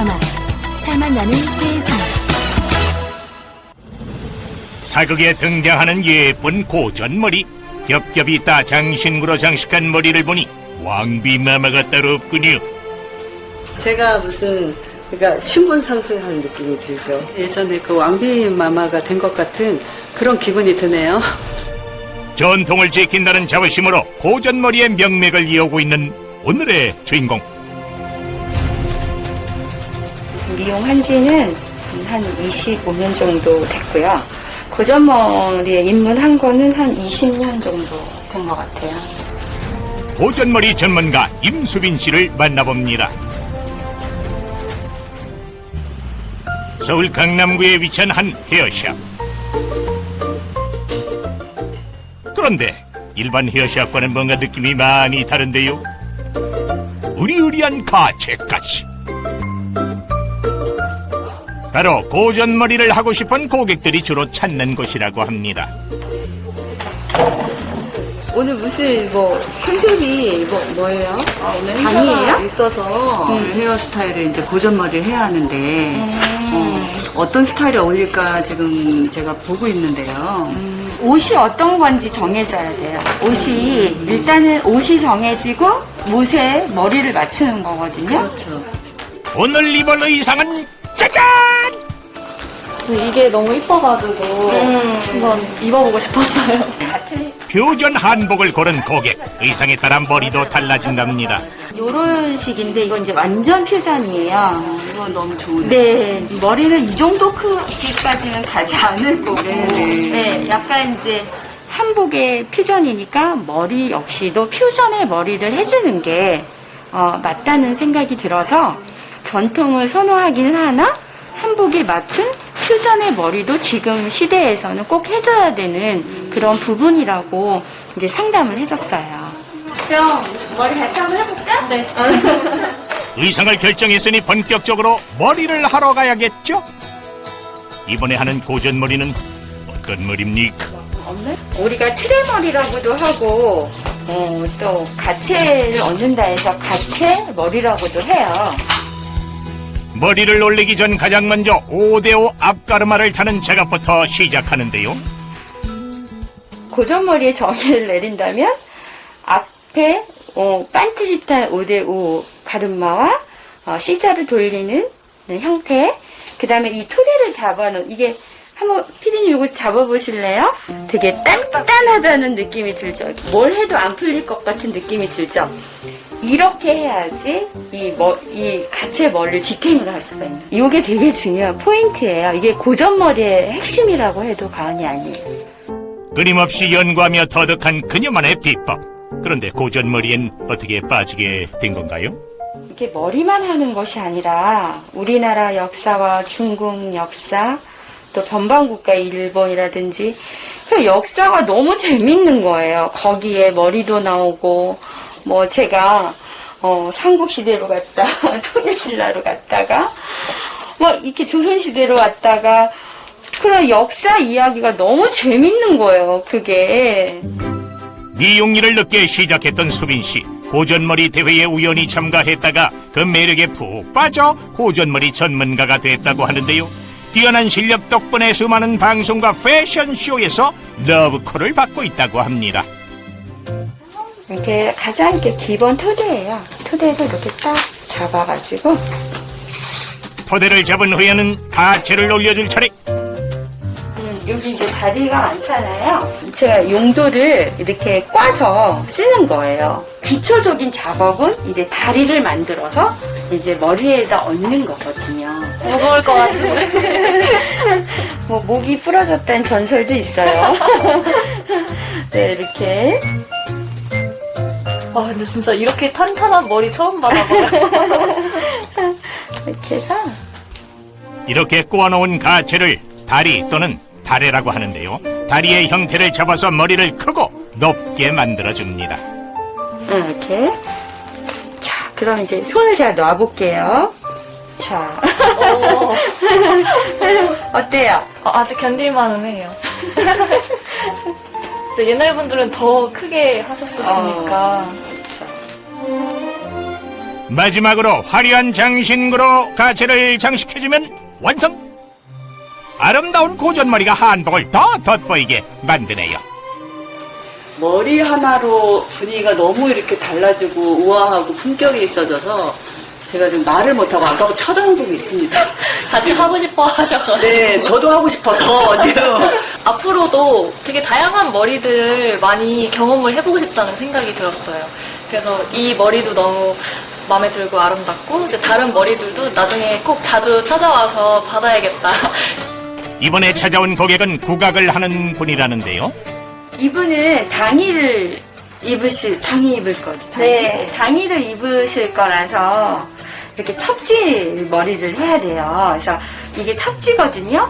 담아 살맛 나는 세상 사극에 등장하는 예쁜 고전머리 겹겹이 따 장신구로 장식한 머리를 보니 왕비마마가 따로 없군요 제가 무슨 그러니까 신분 상승하는 느낌이 들죠. 예전에 그 왕비 마마가 된 것 같은 그런 기분이 드네요. 전통을 지킨다는 자부심으로 고전머리의 명맥을 이어오고 있는 오늘의 주인공 미용한 지는 한 25년 정도 됐고요. 고전머리에 입문한 거는 한 20년 정도 된 것 같아요. 고전머리 전문가 임수빈 씨를 만나봅니다. 서울 강남구에 위치한 한 헤어샵. 그런데 일반 헤어샵과는 뭔가 느낌이 많이 다른데요. 으리으리한 가채까지. 바로 고전머리를 하고 싶은 고객들이 주로 찾는 곳이라고 합니다. 오늘 무슨 뭐 컨셉이 뭐 뭐예요? 아, 오늘 강의예요? 행사가 있어서 헤어스타일을 이제 고전머리를 해야 하는데 어, 떤 스타일이 어울릴까 지금 제가 보고 있는데요. 옷이 어떤 건지 정해져야 돼요. 옷이 일단은 옷이 정해지고 옷에 머리를 맞추는 거거든요. 그렇죠. 오늘 입을 의상은 짜잔! 이게 너무 이뻐가지고 한번 입어보고 싶었어요. 퓨전 한복을 고른 고객 의상에 따라 머리도 달라진답니다 요런 식인데 이건 이제 완전 퓨전이에요. 이건 너무 좋은데. 네, 이 머리는 이 정도 크기까지는 가지 않을 거고. 네, 약간 이제 한복의 퓨전이니까 머리 역시도 퓨전의 머리를 해주는 게 어, 맞다는 생각이 들어서 전통을 선호하기는 하나 한복에 맞춘 퓨전의 머리도 지금 시대에서는 꼭 해줘야 되는 그런 부분이라고 이제 상담을 해줬어요. 그럼 머리 같이 한번 해볼까? 네. 의상을 결정했으니 본격적으로 머리를 하러 가야겠죠? 이번에 하는 고전 머리는 어떤 머리입니까? 우리가 트레머리라고도 하고 어, 또 가채를 얹는다 해서 가채 머리라고도 해요. 머리를 올리기 전 가장 먼저 5대5 앞가르마를 타는 작업부터 시작하는데요 고전머리의 정의를 내린다면 앞에 어, 반트시타 5대5 가르마와 어, C자를 돌리는 형태 그 다음에 이 토대를 잡아놓은 이게 한번 피디님 이거 잡아보실래요? 되게 단단하다는 느낌이 들죠. 뭘 해도 안 풀릴 것 같은 느낌이 들죠. 이렇게 해야지 이, 머, 이 가채 머리를 지탱을 할 수가 있는. 이게 되게 중요한 포인트예요. 이게 고전머리의 핵심이라고 해도 과언이 아니에요. 끊임없이 연구하며 터득한 그녀만의 비법 그런데 고전 머리엔 어떻게 빠지게 된 건가요? 이게 머리만 하는 것이 아니라 우리나라 역사와 중국 역사 또 변방국가 일본이라든지 그 역사가 너무 재밌는 거예요. 거기에 머리도 나오고 뭐 제가 어, 삼국시대로 갔다 통일신라로 갔다가 뭐 이렇게 조선시대로 왔다가 그런 역사 이야기가 너무 재밌는 거예요. 그게. 미용일을 늦게 시작했던 수빈 씨 고전머리 대회에 우연히 참가했다가 그 매력에 푹 빠져 고전머리 전문가가 됐다고 하는데요. 뛰어난 실력 덕분에 수많은 방송과 패션쇼에서 러브콜을 받고 있다고 합니다. 이게 가장 이렇게 기본 토대예요. 토대를 이렇게 딱 잡아가지고 토대를 잡은 후에는 가채를 올려줄 차례. 음, 여기 이제 다리가 많잖아요. 제가 용도를 이렇게 꽈서 쓰는 거예요. 기초적인 작업은 이제 다리를 만들어서 이제 머리에다 얹는 거거든요. 무거울 것 같은데. 뭐 목이 부러졌다는 전설도 있어요. 네, 이렇게 아 근데 진짜 이렇게 탄탄한 머리 처음 받아봐요. 이렇게 해서 이렇게 꼬아놓은 가채를 다리 또는 다래라고 하는데요. 다리의 형태를 잡아서 머리를 크고 높게 만들어줍니다. 응, 이렇게 자, 그럼 이제 손을 제가 놔볼게요. 자, 어, 어때요? 어, 아직 견딜만은 해요. 이제 옛날 분들은 더 크게 하셨으니까. 그렇죠. 마지막으로 화려한 장신구로 가채를 장식해주면 완성! 아름다운 고전머리가 한복을 더 돋보이게 만드네요. 머리 하나로 분위기가 너무 이렇게 달라지고 우아하고 품격이 있어져서 제가 지금 말을 못하고 아까부터 쳐다보고 있습니다. 같이 하고 싶어 하셔가지고. 네, 저도 하고 싶어서 지금. 앞으로도 되게 다양한 머리들을 많이 경험을 해보고 싶다는 생각이 들었어요. 그래서 이 머리도 너무 마음에 들고 아름답고 이제 다른 머리들도 나중에 꼭 자주 찾아와서 받아야겠다. 이번에 찾아온 고객은 국악을 하는 분이라는데요. 이분은 당의를 입으실, 당의 입을 거지. 네, 당의를 입으실 거라서 이렇게 첩지 머리를 해야 돼요. 그래서 이게 첩지거든요.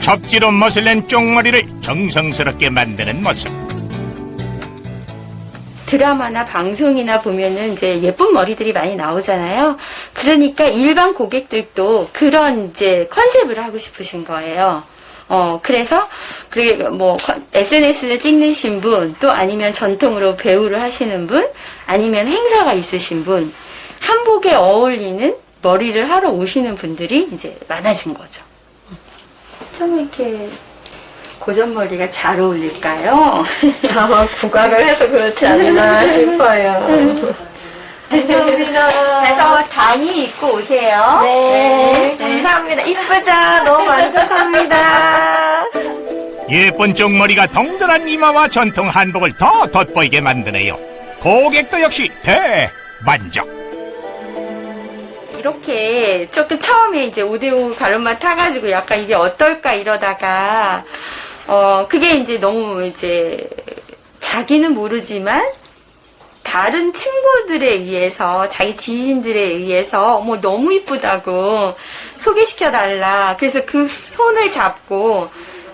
접지로 멋을 낸 쪽머리를 정성스럽게 만드는 모습. 드라마나 방송이나 보면은 이제 예쁜 머리들이 많이 나오잖아요. 그러니까 일반 고객들도 그런 이제 컨셉을 하고 싶으신 거예요. 어, 그래서, 그리고 뭐, SNS를 찍으신 분, 또 아니면 전통으로 배우를 하시는 분, 아니면 행사가 있으신 분, 한복에 어울리는 머리를 하러 오시는 분들이 이제 많아진 거죠. 좀 이렇게 고전머리가 잘 어울릴까요? 아마 국악을 해서 그렇지 않나 싶어요. 그래서 당이 입고 오세요. 네, 감사합니다. 이쁘죠? 너무 만족합니다. 예쁜 쪽머리가 동그란 이마와 전통 한복을 더 돋보이게 만드네요. 고객도 역시 대만족. 이렇게 조금 처음에 이제 5대5 가르마 타가지고 약간 이게 어떨까 이러다가 어 그게 이제 너무 이제 자기는 모르지만 다른 친구들에 의해서 자기 지인들에 의해서 어머 너무 이쁘다고 소개시켜 달라 그래서 그 손을 잡고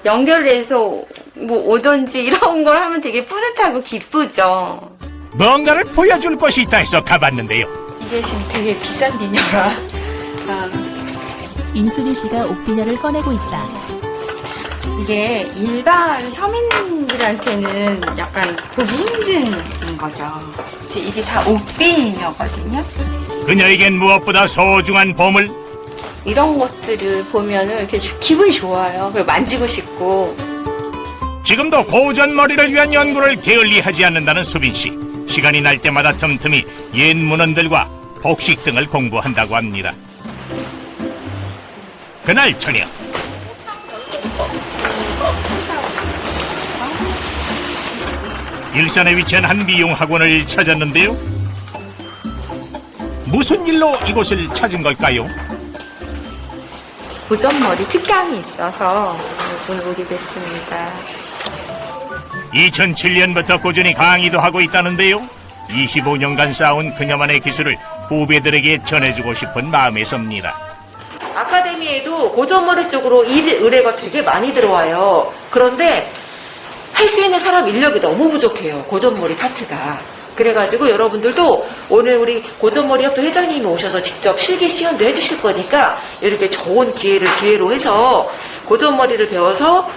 연결을 해서 뭐 오던지 이런 걸 하면 되게 뿌듯하고 기쁘죠. 뭔가를 보여줄 것이 있다 해서 가봤는데요. 이게 지금 되게 비싼 비녀라. 임수빈 씨가 옥비녀를 꺼내고 있다. 이게 일반 서민들한테는 약간 보기 힘든 거죠. 이제 이게 다 옥비녀거든요. 그녀에겐 무엇보다 소중한 보물, 이런 것들을 보면은 이렇게 주- 기분이 좋아요. 그리고 만지고 싶고. 지금도 고전머리를 위한 연구를 게을리하지 않는다는 수빈 씨. 시간이 날 때마다 틈틈이 옛 문헌들과 복식 등을 공부한다고 합니다. 그날 저녁 일산에 위치한 한 미용 학원을 찾았는데요. 무슨 일로 이곳을 찾은 걸까요? 고전머리 특강이 있어서 오늘 오게 됐습니다. 2007년부터 꾸준히 강의도 하고 있다는데요. 25년간 쌓아온 그녀만의 기술을 후배들에게 전해주고 싶은 마음에 섭니다. 아카데미에도 고전머리 쪽으로 일 의뢰가 되게 많이 들어와요. 그런데 할 수 있는 사람 인력이 너무 부족해요. 고전머리 파트가. 그래가지고 여러분들도 오늘 우리 고전머리 협회 회장님이 오셔서 직접 실기 시연도 해주실 거니까 이렇게 좋은 기회를 기회로 해서 고전머리를 배워서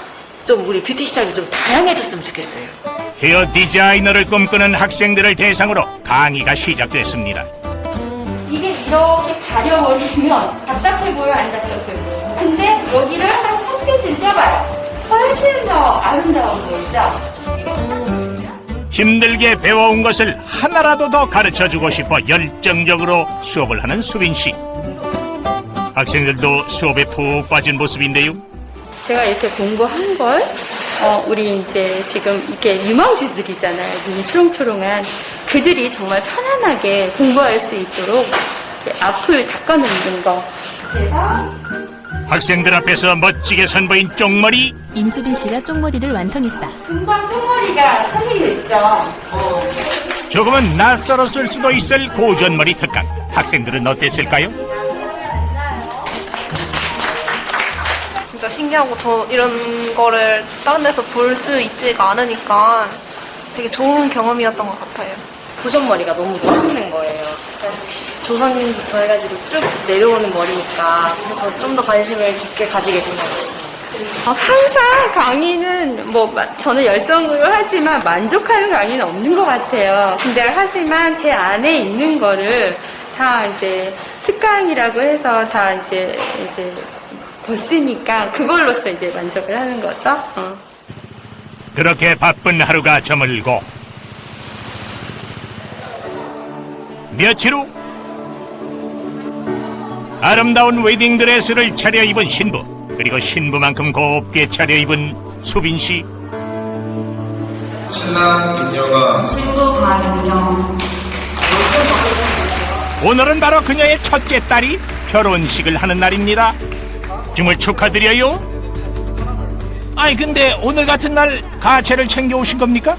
좀 우리 뷰티 시장이 좀 다양해졌으면 좋겠어요. 헤어 디자이너를 꿈꾸는 학생들을 대상으로 강의가 시작됐습니다. 이렇게 가려버리면 답답해 보여, 안 답답해 보여. 근데 여기를 한 3cm 떼봐요. 훨씬 더 아름다워 보이죠? 힘들게 배워온 것을 하나라도 더 가르쳐주고 싶어 열정적으로 수업을 하는 수빈 씨. 학생들도 수업에 푹 빠진 모습인데요. 제가 이렇게 공부한 걸, 어, 우리 이제 지금 이렇게 유망주들이잖아요. 눈이 초롱초롱한. 그들이 정말 편안하게 공부할 수 있도록 앞을 닦아놓는 거. 그래서 학생들 앞에서 멋지게 선보인 쪽머리 임수빈 씨가 쪽머리를 완성했다. 금방 쪽머리가 선생님있죠 조금은 낯설었을 수도 있을 고전머리 특강 학생들은 어땠을까요? 진짜 신기하고 저 이런 거를 다른 데서 볼 수 있지가 않으니까 되게 좋은 경험이었던 것 같아요. 고전머리가 너무 멋있는 거예요. 조상님부터 해가지고 쭉 내려오는 머리니까 그래서 좀 더 관심을 깊게 가지게 된 것 같습니다. 어, 항상 강의는 뭐 마- 저는 열성으로 하지만 만족하는 강의는 없는 것 같아요. 근데 하지만 제 안에 있는 거를 다 이제 특강이라고 해서 다 이제 이제 벗으니까 그걸로써 이제 만족을 하는 거죠. 어. 그렇게 바쁜 하루가 저물고 며칠 후 아름다운 웨딩드레스를 차려입은 신부 그리고 신부만큼 곱게 차려입은 수빈 씨 신랑 임녀가 오늘은 바로 그녀의 첫째 딸이 결혼식을 하는 날입니다. 정말 축하드려요. 아니 근데 오늘 같은 날 가채를 챙겨 오신 겁니까?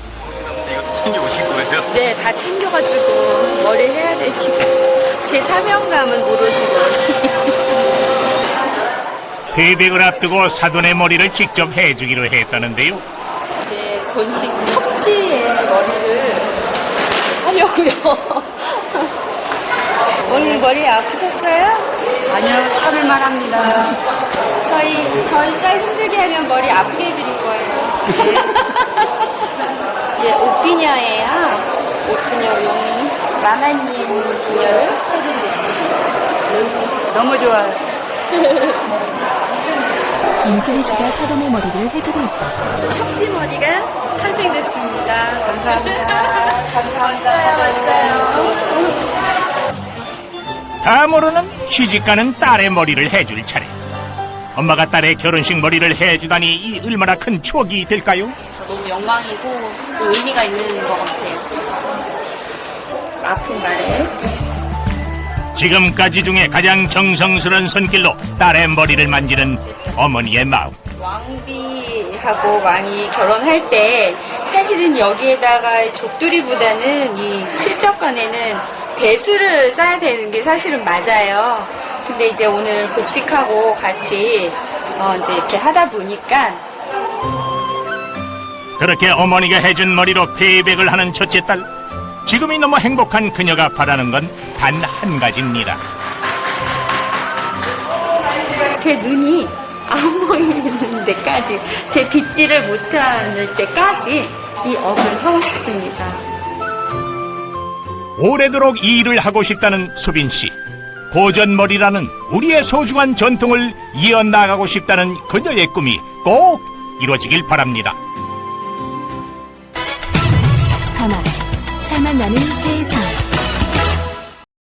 이것도 챙겨 오신 거예요? 네, 다 챙겨가지고 머리 해야 되니까 제 사명감은 모르지고 회백을 앞두고 사돈의 머리를 직접 해주기로 했다는데요. 이제 본식 척지의 머리를 하려고요. 오늘 머리 아프셨어요? 아니요, 참을만 합니다. 저희, 저희 딸 힘들게 하면 머리 아프게 해드릴 거예요. 이제 옷비녀예요. 옷비녀 용 마마님 비녀를 해드리겠습니다. 너무 좋아요. 임수리 씨가 사돈의 머리를 해주고 있다. 척지 머리가 탄생됐습니다. 감사합니다. 감사합니다. 맞아요. 다 모르는 시집가는 딸의 머리를 해줄 차례. 엄마가 딸의 결혼식 머리를 해주다니 이 얼마나 큰 추억이 될까요? 너무 영광이고 또 의미가 있는 것 같아요. 아픈 말에 지금까지 중에 가장 정성스러운 손길로 딸의 머리를 만지는 어머니의 마음. 왕비하고 왕이 결혼할 때 사실은 여기에다가 족두리보다는 이 칠적관에는 배수를 쌓아야 되는 게 사실은 맞아요. 근데 이제 오늘 곡식하고 같이 어 이제 이렇게 하다 보니까 그렇게 어머니가 해준 머리로 페이백을 하는 첫째 딸. 지금이 너무 행복한 그녀가 바라는 건 단 한 가지입니다. 제 눈이 안 보이는 데까지 제 빗질을 못하는 때까지 이 업을 하고 싶습니다. 오래도록 이 일을 하고 싶다는 수빈 씨. 고전머리라는 우리의 소중한 전통을 이어나가고 싶다는 그녀의 꿈이 꼭 이루어지길 바랍니다. 나는 세상.